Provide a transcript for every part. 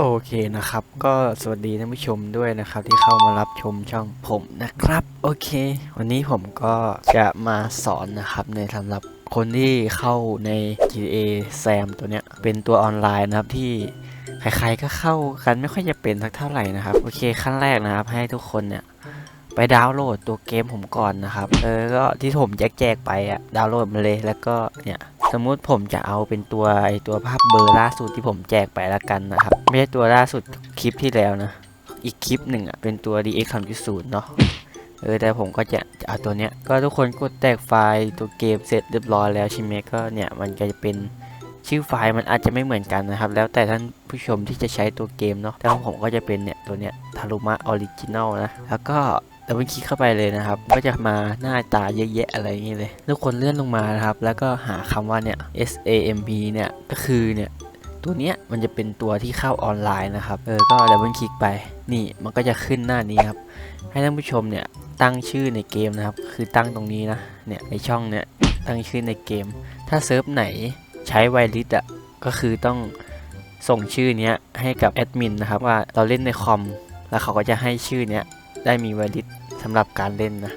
โอเคนะครับ ก็สวัสดีท่านผู้ชมด้วยนะครับ ที่เข้ามารับชมช่องผมนะครับ โอเค วันนี้ผมก็จะมาสอนนะครับในสำหรับคนที่เข้าใน GTA Sam ตัวเนี้ย เป็นตัวออนไลน์นะครับที่ใครๆก็เข้ากันไม่ค่อยจะเป็นสักเท่าไหร่นะครับ โอเคขั้นแรกนะครับ ให้ทุกคนเนี่ยไปดาวน์โหลดตัวเกมผมก่อนนะครับ เออก็ที่ผมแจกๆไปอะดาวน์โหลดมาเลยแล้วก็เนี่ย สมมุติผมจะเอาเป็นตัวไอตัวภาพเบอร์ล่าสุดที่ผมแจกไปละกันนะครับ ไม่ใช่ตัวล่าสุดคลิปที่แล้วนะ อีกคลิปหนึ่งอะเป็นตัว DX 3.0เนาะเออแต่ผมก็จะจะเอาตัวเนี้ยก็ทุกคนกดแตกไฟล์ตัวเกมเสร็จเรียบร้อยแล้วใช่ไหมก็เนี่ยมันก็จะเป็นชื่อไฟล์มันอาจจะไม่เหมือนกันนะครับ แล้วแต่ท่านผู้ชมที่จะใช้ตัวเกมเนาะแต่ของผมก็จะเป็นเนี่ยตัวเนี้ยทารุมะออริจินอลนะแล้วก็ ดับเบิลคลิกเข้าไปเลยนะครับ ก็จะมาหน้าตาเยอะแยะอะไรอย่างเงี้ยเลยทุกคนเลื่อนลงมานะครับ แล้วก็หาคำว่าเนี่ย S A M P เนี่ยก็คือเนี่ยตัวเนี้ยมันจะเป็นตัวที่เข้าออนไลน์นะครับเออก็ดับเบิลคลิกไปนี่มันก็จะขึ้นหน้านี้ครับให้ท่านผู้ชมเนี่ยตั้งชื่อในเกมนะครับ คือตั้งตรงนี้นะเนี่ยในช่องเนี่ยตั้งชื่อในเกม ถ้าเซิร์ฟไหนใช้ไวริสอะก็คือต้องส่งชื่อเนี้ยให้กับแอดมินนะครับว่าเราเล่นในคอมแล้วเขาก็จะให้ชื่อเนี้ย ได้มีไวริสสำหรับการเล่นนะ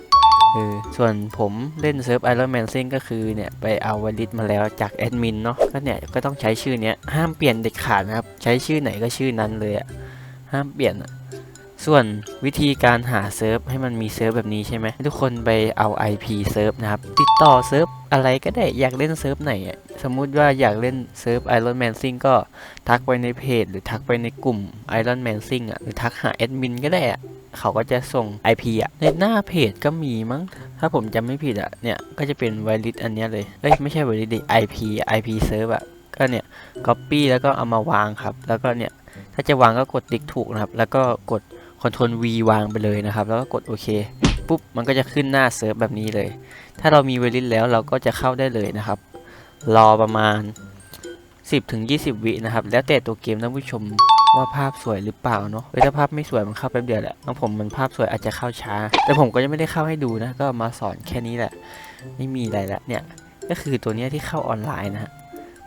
เออส่วนผมเล่นเซิร์ฟไอรอนแมนซิงก็คือเนี่ยไปเอาไวริสมาแล้วจากแอดมินเนาะก็เนี่ยก็ต้องใช้ชื่อเนี้ยห้ามเปลี่ยนเด็ดขาดนะครับ ใช้ชื่อไหนก็ชื่อนั้นเลยอะห้ามเปลี่ยนอะส่วนวิธีการหาเซิร์ฟให้มันมีเซิร์ฟแบบนี้ใช่ไหมทุกคนไปเอา IP เซิร์ฟนะครับ ติดต่อเซิร์ฟอะไรก็ได้อยากเล่นเซิร์ฟไหน สมมุติว่าอยากเล่นเซิร์ฟ Iron Man Sing ก็ทักไปในเพจ หรือทักไปในกลุ่ม Iron Man Sing อะหรือทักหาแอดมินก็ได้อะ เขาก็จะส่ง IP อะ ในหน้าเพจก็มีมั้ง ถ้าผมจำไม่ผิดอะ เนี่ย ก็จะเป็นไวริสอันเนี้ยเลย เอ้ย ไม่ใช่ไวริสดิ IP อะ IP เซิร์ฟอะ ก็เนี่ย copy แล้วก็เอามาวางครับ แล้วก็เนี่ย ถ้าจะวางก็กดติ๊กถูกนะครับ แล้วก็กดคอนโทรล V วางไปเลยนะครับ แล้วก็กดโอเค ปุ๊บ มันก็จะขึ้นหน้าเซิร์ฟแบบนี้เลย ถ้าเรามีเวลิสแล้วเราก็จะเข้าได้เลยนะครับ รอประมาณ 10ถึง20 วินะครับ แล้วแต่ตัวเกมท่านผู้ชม ว่าภาพสวยหรือเปล่าเนาะเว้ยถ้าภาพไม่สวยมันเข้าแป๊บเดียวแหละของผมมันภาพสวยอาจจะเข้าช้า แต่ผมก็ยังไม่ได้เข้าให้ดูนะ ก็มาสอนแค่นี้แหละ ไม่มีอะไรละเนี่ย ก็คือตัวนี้ที่เข้าออนไลน์นะฮะ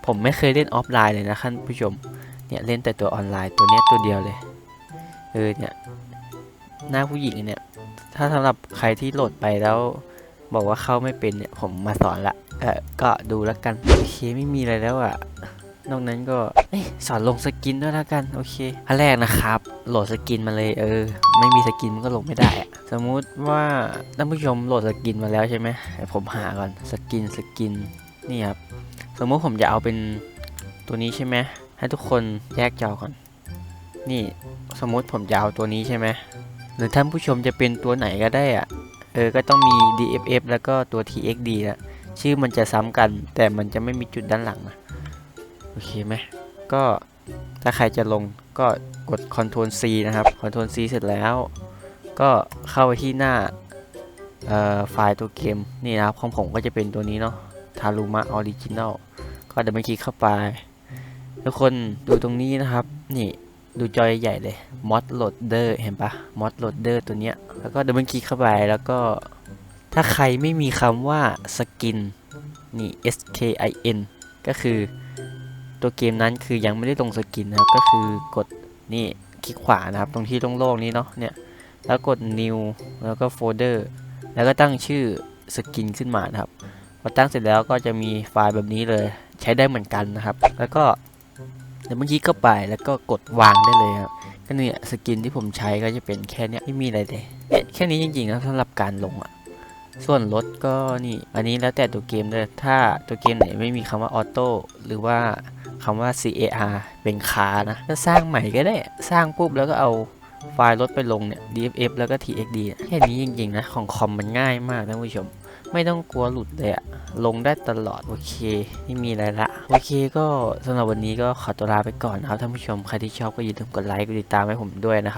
ผมไม่เคยเล่นออฟไลน์เลยนะท่านผู้ชม เนี่ยเล่นแต่ตัวออนไลน์ตัวนี้ตัวเดียวเลย เออเนี่ยหน้าผู้หญิงเนี่ย ถ้าสำหรับใครที่โหลดไปแล้ว บอกว่าเข้าไม่เป็นเนี่ยผมมาสอนละ เออก็ดูแล้วกันโอเคไม่มีอะไรแล้วอะ่ะ นอกนั้นก็สอนลงสกินด้วยแล้วกัน โอเคอันแรกนะครับ โหลดสกินมาเลยเออ ไม่มีสกินมันก็ลงไม่ได้อะสมมุติว่าท่านผู้ชมโหลดสกินมาแล้วใช่ไหมเดี๋ยวผมหาก่อนสกินสกินนี่ครับสมมุติผมจะเอาเป็นตัวนี้ใช่ไหมให้ทุกคนแยกจอก่อน นี่สมมุติผมจะเอาตัวนี้ใช่ไหมหรือท่านผู้ชมจะเป็นตัวไหนก็ได้อะเออก็ต้องมี DFF แล้วก็ตัว TXD ละชื่อมันจะซ้ำกัน แต่มันจะไม่มีจุดด้านหลังนะ โอเคไหมก็ถ้าใครจะลงก็กด Ctrl C นะครับ Ctrl C เสร็จแล้ว ก็เข้าไปที่หน้าไฟล์ตัวเกมนี่นะครับของผมก็จะเป็นตัวนี้เนาะทารุมะออริจิน l ลก็เดี๋ยวเมื่อกี้เข้าไป ทุกคนดูตรงนี้นะครับ นี่ดูจอใหญ่เลย mod loader เห็นปะ mod loader ตัวเนี้ยแล้วก็เดับเบิลคลิกเข้าไปแล้วก็ ถ้าใครไม่มีคำว่าสกินนี่ S K I N ก็คือ ตัวเกมนั้นคือยังไม่ได้ลงสกินนะครับ ก็คือกดนี่คลิกขวานะครับ ตรงที่โล่งๆนี้เนาะเนี่ยแล้วกด new แล้วก็ folder แล้วก็ตั้งชื่อสกินขึ้นมานะครับพอตั้งเสร็จแล้วก็จะมีไฟล์แบบนี้เลยใช้ได้เหมือนกันนะครับ แล้วก็เดี๋ยวเมื่อกี้เข้าไปแล้วก็กดวางได้เลยครับก็เนี่ยสกินที่ผมใช้ก็จะเป็นแค่เนี้ยไม่มีอะไรเลยเนี่ยแค่นี้จริงๆนะสำหรับการลงอะส่วนรถก็นี่ อันนี้แล้วแต่ตัวเกมเลยถ้าตัวเกมไหนไม่มีคำว่าออโต้หรือว่า คำว่า CAR เป็นคานะก็สร้างใหม่ก็ได้สร้างปุ๊บแล้วก็เอาไฟล์รถไปลงเนี่ย DFF แล้วก็ TXD แค่นี้จริงๆนะ ของคอมมันง่ายมากท่านผู้ชม ไม่ต้องกลัวหลุดเลยอะลงได้ตลอด โอเค ไม่มีอะไรละโอเคก็สำหรับวันนี้ก็ขอตัวลาไปก่อนนะครับท่านผู้ชม ใครที่ชอบก็อย่าลืมกดไลค์กดติดตามให้ผมด้วยนะครับ